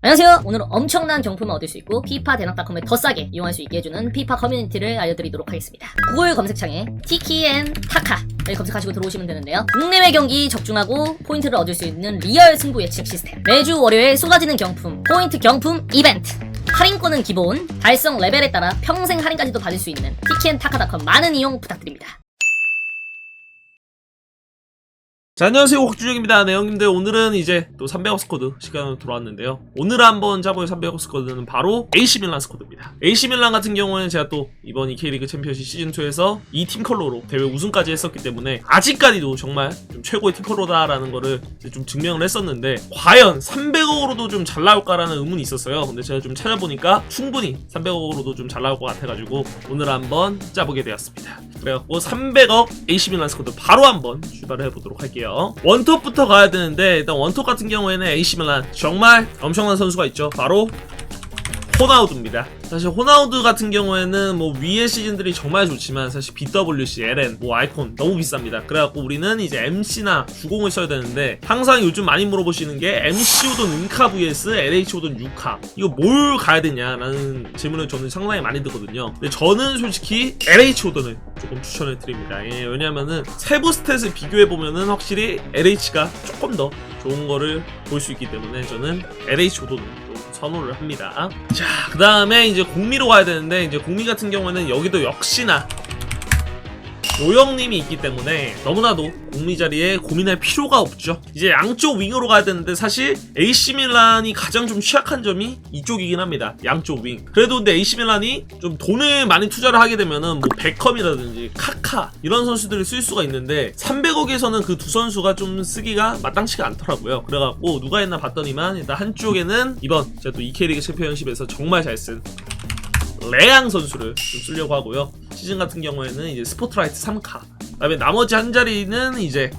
안녕하세요. 오늘은 엄청난 경품을 얻을 수 있고 피파 대낙닷컴을 더 싸게 이용할 수 있게 해주는 피파 커뮤니티를 알려드리도록 하겠습니다. 구글 검색창에 티키앤 타카를 검색하시고 들어오시면 되는데요. 국내외 경기 적중하고 포인트를 얻을 수 있는 리얼 승부 예측 시스템. 매주 월요일 쏟아지는 경품, 포인트 경품 이벤트. 할인권은 기본, 달성 레벨에 따라 평생 할인까지도 받을 수 있는 티키앤 타카닷컴 많은 이용 부탁드립니다. 자 안녕하세요. 확주정입니다. 네 형님들. 오늘은 이제 또 300억 스쿼드 시간으로 돌아왔는데요. 오늘 한번 짜볼 300억 스쿼드는 바로 AC 밀란 스쿼드입니다. AC 밀란 같은 경우는 제가 또 이번 K리그 챔피언십 시즌2에서 이 팀 컬러로 대회 우승까지 했었기 때문에 아직까지도 정말 좀 최고의 팀 컬러다라는 거를 좀 증명을 했었는데 과연 300억으로도 좀 잘 나올까라는 의문이 있었어요. 근데 제가 좀 찾아보니까 충분히 300억으로도 좀 잘 나올 것 같아가지고 오늘 한번 짜보게 되었습니다. 그래갖고 300억 AC 밀란 스쿼드 바로 한번 출발을 해보도록 할게요 원톱부터 가야 되는데 일단 원톱 같은 경우에는 AC 밀란 정말 엄청난 선수가 있죠. 바로 호나우두입니다. 사실 호나우두 같은 경우에는 뭐 위의 시즌들이 정말 좋지만 사실 BWC, LN, 뭐 아이콘 너무 비쌉니다. 그래갖고 우리는 이제 MC나 주공을 써야 되는데 항상 요즘 많이 물어보시는 게 MC 오돈 은카 vs LH 오돈 유카 이거 뭘 가야 되냐라는 질문을 저는 상당히 많이 듣거든요. 근데 저는 솔직히 LH 오돈을 조금 추천을 드립니다. 예, 왜냐면은 세부 스탯을 비교해 보면은 확실히 LH가 조금 더 좋은 거를 볼 수 있기 때문에 저는 LH 오돈을 좀 선호를 합니다. 자, 그 다음에 이제 공미로 가야 되는데, 이제 공미 같은 경우에는 여기도 역시나 요영님이 있기 때문에 너무나도 공미 자리에 고민할 필요가 없죠. 이제 양쪽 윙으로 가야 되는데 사실 AC 밀란이 가장 좀 취약한 점이 이쪽이긴 합니다. 양쪽 윙. 그래도 근데 AC 밀란이 좀 돈을 많이 투자를 하게 되면은 뭐 베컴이라든지 카카 이런 선수들을 쓸 수가 있는데 300억에서는 그 두 선수가 좀 쓰기가 마땅치가 않더라고요. 그래갖고 누가 했나 봤더니만 일단 한쪽에는 이번 제가 또 EK리그 챔피언십에서 정말 잘 쓴 레앙 선수를 좀 쓰려고 하고요. 시즌 같은 경우에는 이제 스포트라이트 3카. 그다음에 나머지 한 자리는 이제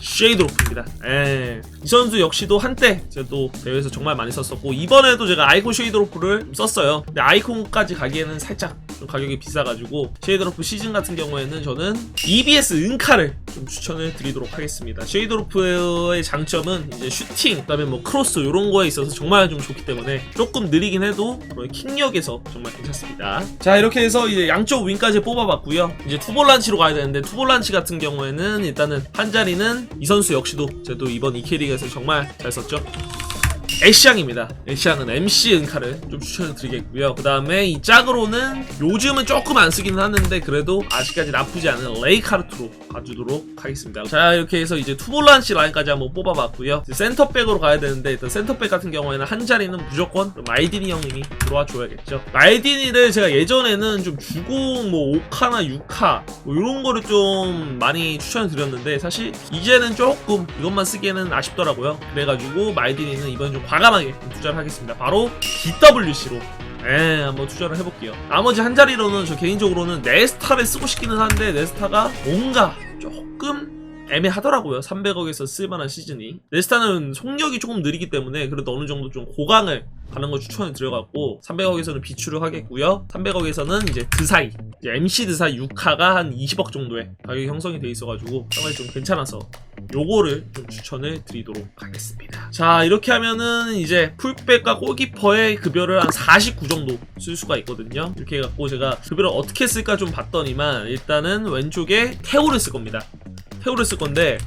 쉐이드로프입니다. 예. 이 선수 역시도 한때 제가 또 대회에서 정말 많이 썼었고 이번에도 제가 아이콘 쉐이드로프를 좀 썼어요. 근데 아이콘까지 가기에는 살짝 좀 가격이 비싸가지고 쉐이드로프 시즌 같은 경우에는 저는 EBS 은카를 좀 추천을 드리도록 하겠습니다. 쉐이드로프의 장점은 이제 슈팅, 그다음에 뭐 크로스 이런 거에 있어서 정말 좀 좋기 때문에 조금 느리긴 해도 그런 킥력에서 정말 괜찮습니다. 자 이렇게 해서 이제 양쪽 윙까지 뽑아봤고요. 이제 투볼란치로 가야 되는데 투볼란치 같은 경우에는 일단은 한 자리는 이 선수 역시도 또 이번 이케리그에서 정말 잘 썼죠. 애시앙입니다. 애시앙은 MC 은카를 좀 추천을 드리겠고요. 그 다음에 이 짝으로는 요즘은 조금 안 쓰기는 하는데 그래도 아직까지 나쁘지 않은 레이카르트로 가주도록 하겠습니다. 자 이렇게 해서 이제 투볼란시 라인까지 한번 뽑아봤고요. 센터백으로 가야 되는데 일단 센터백 같은 경우에는 한 자리는 무조건 마이디니 형님이 들어와 줘야겠죠. 마이디니를 제가 예전에는 좀 주공 뭐 5카나 6카 뭐 이런 거를 좀 많이 추천을 드렸는데 사실 이제는 조금 이것만 쓰기에는 아쉽더라고요. 그래가지고 마이디니는 이번 좀 과감하게 투자를 하겠습니다. 바로 BWC로 예, 한번 투자를 해볼게요. 나머지 한 자리로는 저 개인적으로는 네스타를 쓰고 싶기는 한데 네스타가 뭔가 조금 애매하더라고요. 300억에서 쓸만한 시즌이. 네스타는 속력이 조금 느리기 때문에 그래도 어느 정도 좀 고강을 가는 걸 추천을 드려갖고 300억에서는 비추를 하겠고요. 300억에서는 이제 드사이, 이제 MC 드사이 6카가 한 20억 정도의 가격이 형성이 돼 있어가지고 상당히 좀 괜찮아서 요거를 좀 추천을 드리도록 하겠습니다. 자 이렇게 하면은 이제 풀백과 골키퍼의 급여를 한 49 정도 쓸 수가 있거든요. 이렇게 해갖고 제가 급여를 어떻게 쓸까 좀 봤더니만 일단은 왼쪽에 태오를 쓸 겁니다. 태오를 쓸 건데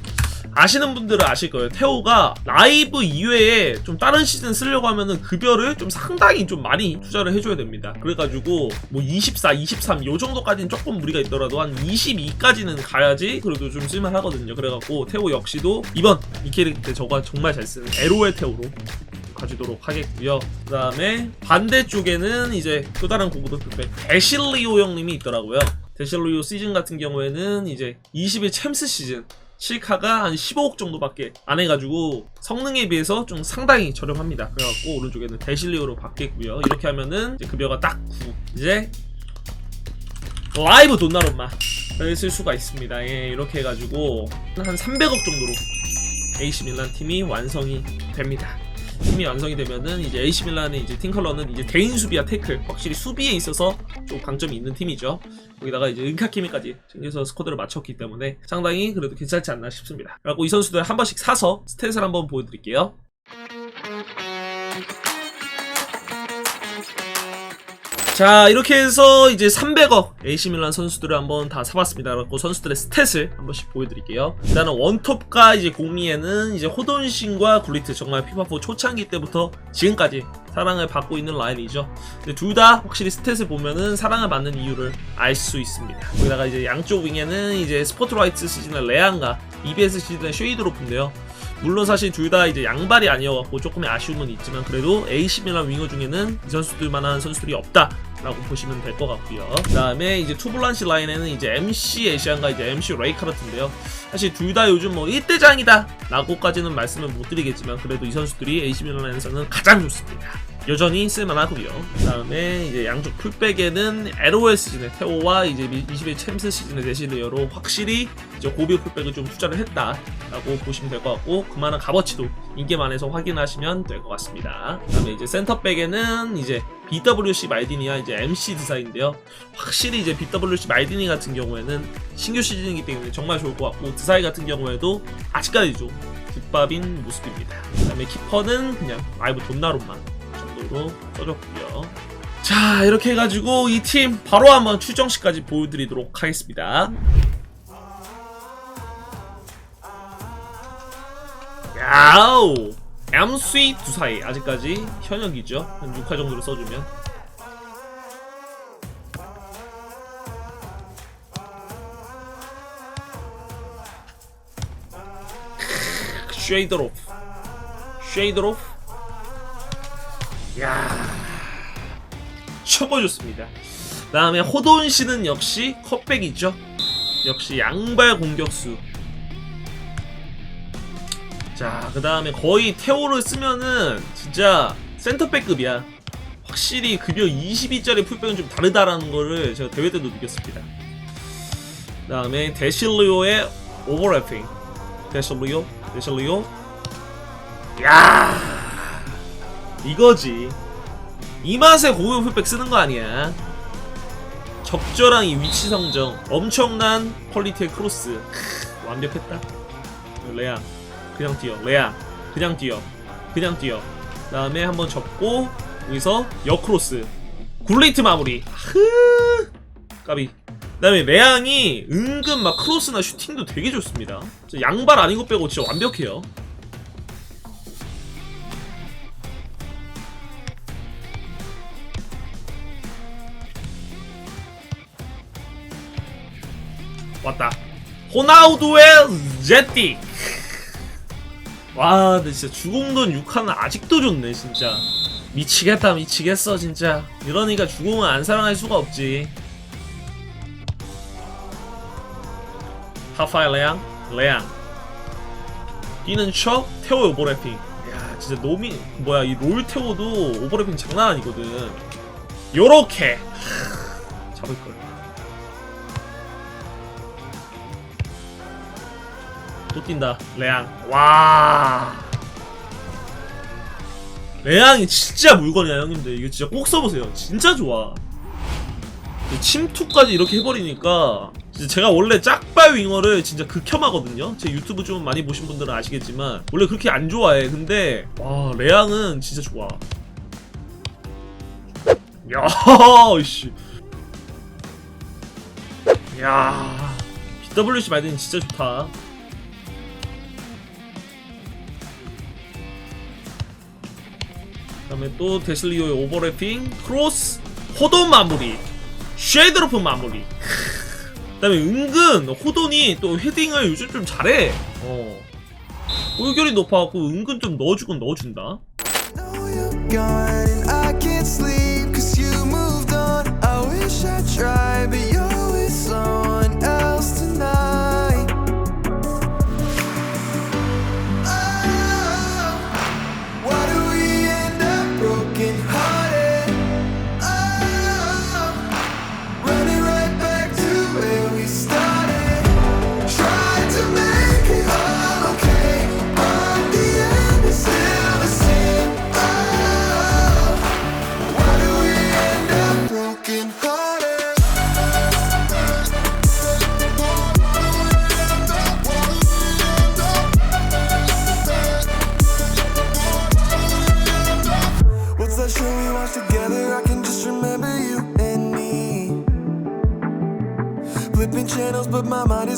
아시는 분들은 아실 거예요. 태오가 라이브 이외에 좀 다른 시즌 쓰려고 하면은 급여를 좀 상당히 좀 많이 투자를 해줘야 됩니다. 그래가지고 뭐 24, 23 요 정도까지는 조금 무리가 있더라도 한 22까지는 가야지 그래도 좀 쓸만하거든요. 그래갖고 태오 역시도 이번 이 캐릭터 때 저가 정말 잘 쓰는 에로의 태오로 가지도록 하겠고요. 그 다음에 반대쪽에는 이제 또 다른 고구도 뚝배 데실리오 형님이 있더라고요. 데실리오 시즌 같은 경우에는 이제 20일 챔스 시즌 실카가 한 15억 정도밖에 안 해가지고 성능에 비해서 좀 상당히 저렴합니다. 그래갖고 오른쪽에는 데실리오로 바뀌고요. 이렇게 하면은 이제 급여가 딱 9. 이제 라이브 돈나룸마를 쓸 수가 있습니다. 예, 이렇게 해가지고 한 300억 정도로 AC 밀란 팀이 완성이 됩니다. 팀이 완성이 되면은 이제 AC 밀란의 이제 팀 컬러는 이제 개인 수비와 태클 확실히 수비에 있어서 좀 강점이 있는 팀이죠. 거기다가 이제 은카키미까지 챙겨서 스쿼드를 맞췄기 때문에 상당히 그래도 괜찮지 않나 싶습니다. 그리고 이 선수들 한 번씩 사서 스탯을 한번 보여드릴게요. 자 이렇게 해서 이제 300억 AC 밀란 선수들을 한번 다 사봤습니다. 그리고 선수들의 스탯을 한 번씩 보여드릴게요. 일단은 원톱과 이제 공미에는 이제 호돈신과 굴리트 정말 피파4 초창기 때부터 지금까지 사랑을 받고 있는 라인이죠. 둘 다 확실히 스탯을 보면은 사랑을 받는 이유를 알 수 있습니다. 거기다가 이제 양쪽 윙에는 이제 스포트라이트 시즌의 레안과 EBS 시즌의 쉐이드로프인데요. 물론 사실 둘 다 이제 양발이 아니어갖고 조금의 아쉬움은 있지만 그래도 AC 밀란 윙어 중에는 이 선수들만한 선수들이 없다 라고 보시면 될 것 같고요. 그다음에 이제 투블란시 라인에는 이제 MC 에시안과 이제 MC 레이카르트인데요. 사실 둘 다 요즘 뭐 1대장이다 라고까지는 말씀을 못 드리겠지만 그래도 이 선수들이 AC 밀란에서는 가장 좋습니다. 여전히 쓸만하고요. 그다음에 이제 양쪽 풀백에는 LOL 시즌의 테오와 이제 21 챔스 시즌의 데실리어로 확실히 이제 고비 풀백을 좀 투자를 했다라고 보시면 될 것 같고 그만한 값어치도 인게임안에서 확인하시면 될 것 같습니다. 그다음에 이제 센터백에는 이제 BWC 말디니와 이제 MC 드사인데요. 확실히 이제 BWC 말디니 같은 경우에는 신규 시즌이기 때문에 정말 좋을 것 같고 드사이 같은 경우에도 아직까지 좀 국밥인 모습입니다. 그다음에 키퍼는 그냥 라이브 돈나룸만 정도로 써줬고요. 자 이렇게 해가지고 이 팀 바로 한번 추정시까지 보여드리도록 하겠습니다. 야우 MC 두사이. 아직까지 현역이죠. 한 6화 정도로 써주면. 쉐이드로프. 쉐이드로프 야 쳐보셨습니다 그 다음에 호돈 씨는 역시 컵백이죠 역시 양발 공격수 자, 그 다음에 거의 테오를 쓰면은 진짜 센터백급이야. 확실히 급여 22짜리 풀백은 좀 다르다라는 거를 제가 대회 때도 느꼈습니다. 그 다음에 데실리오의 오버래핑. 데실리오, 데실리오. 야 이거지. 이 맛에 고급 풀백 쓰는 거 아니야. 적절한 이 위치 성정, 엄청난 퀄리티의 크로스. 크, 완벽했다. 레아. 그냥 뛰어 레아 그냥 뛰어 그냥 뛰어 그 다음에 한번 접고 여기서 역크로스 굴레이트 마무리 흐 까비 그 다음에 레앙이 은근 막 크로스나 슈팅도 되게 좋습니다 양발 아닌 것 빼고 진짜 완벽해요 왔다. 호나우두의 제티 와 근데 진짜 주공돈 6화는 아직도 좋네 진짜. 미치겠다 미치겠어 진짜. 이러니까 주공은 안 사랑할 수가 없지. 하파이 레앙 레앙. 뛰는 척 태워 오버래핑. 야 진짜 노미 뭐야 이 롤 태워도 오버래핑 장난 아니거든. 요렇게. 하, 잡을걸 또 뛴다. 레앙. 와. 레앙이 진짜 물건이야 형님들. 이거 진짜 꼭 써보세요. 진짜 좋아. 침투까지 이렇게 해버리니까 제가 원래 짝발 윙어를 진짜 극혐하거든요. 제 유튜브 좀 많이 보신 분들은 아시겠지만 원래 그렇게 안 좋아해. 근데 와 레앙은 진짜 좋아. 야 씨. 야 BWC 말든 진짜 좋다 다음에 또 데슬리오의 오버래핑, 크로스, 호돈 마무리, 쉐이드로프 마무리. 그 다음에 은근 호돈이 또 헤딩을 요즘 좀 잘해. 어. 골결이 높아갖고 은근 좀 넣어주곤 넣어준다.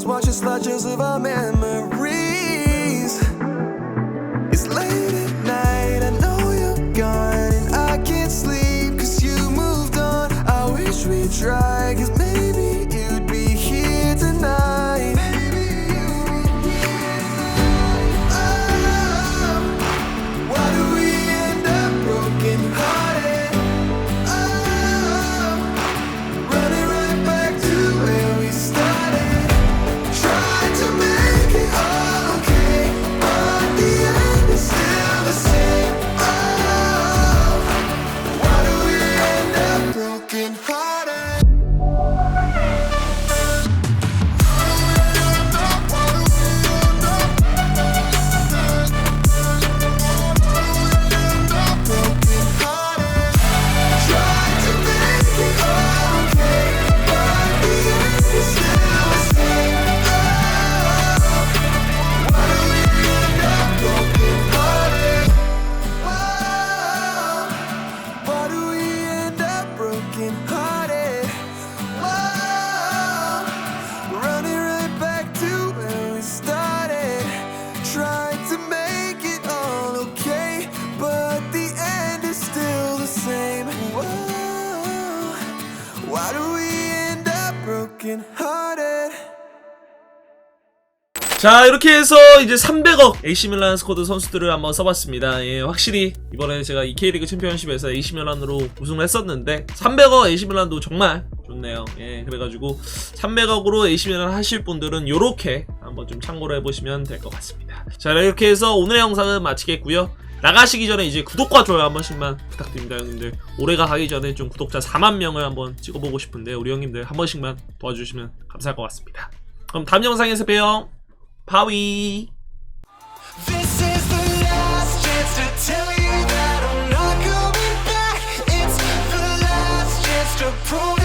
Watching slideshows of our memories. It's late at night, I know you're gone, and I can't sleep cause you moved on. I wish we tried, cause 자 이렇게 해서 이제 300억 AC 밀란 스쿼드 선수들을 한번 써봤습니다. 예, 확실히 이번에 제가 이 K리그 챔피언십에서 AC 밀란으로 우승을 했었는데 300억 AC 밀란도 정말 좋네요. 예, 그래가지고 300억으로 AC 밀란 하실 분들은 요렇게 한번 좀 참고를 해보시면 될 것 같습니다. 자 이렇게 해서 오늘의 영상은 마치겠고요. 나가시기 전에 이제 구독과 좋아요 한 번씩만 부탁드립니다 형님들 올해가 가기 전에 좀 구독자 4만 명을 한번 찍어보고 싶은데 우리 형님들 한 번씩만 도와주시면 감사할 것 같습니다 그럼 다음 영상에서 봬요 Powie. to prove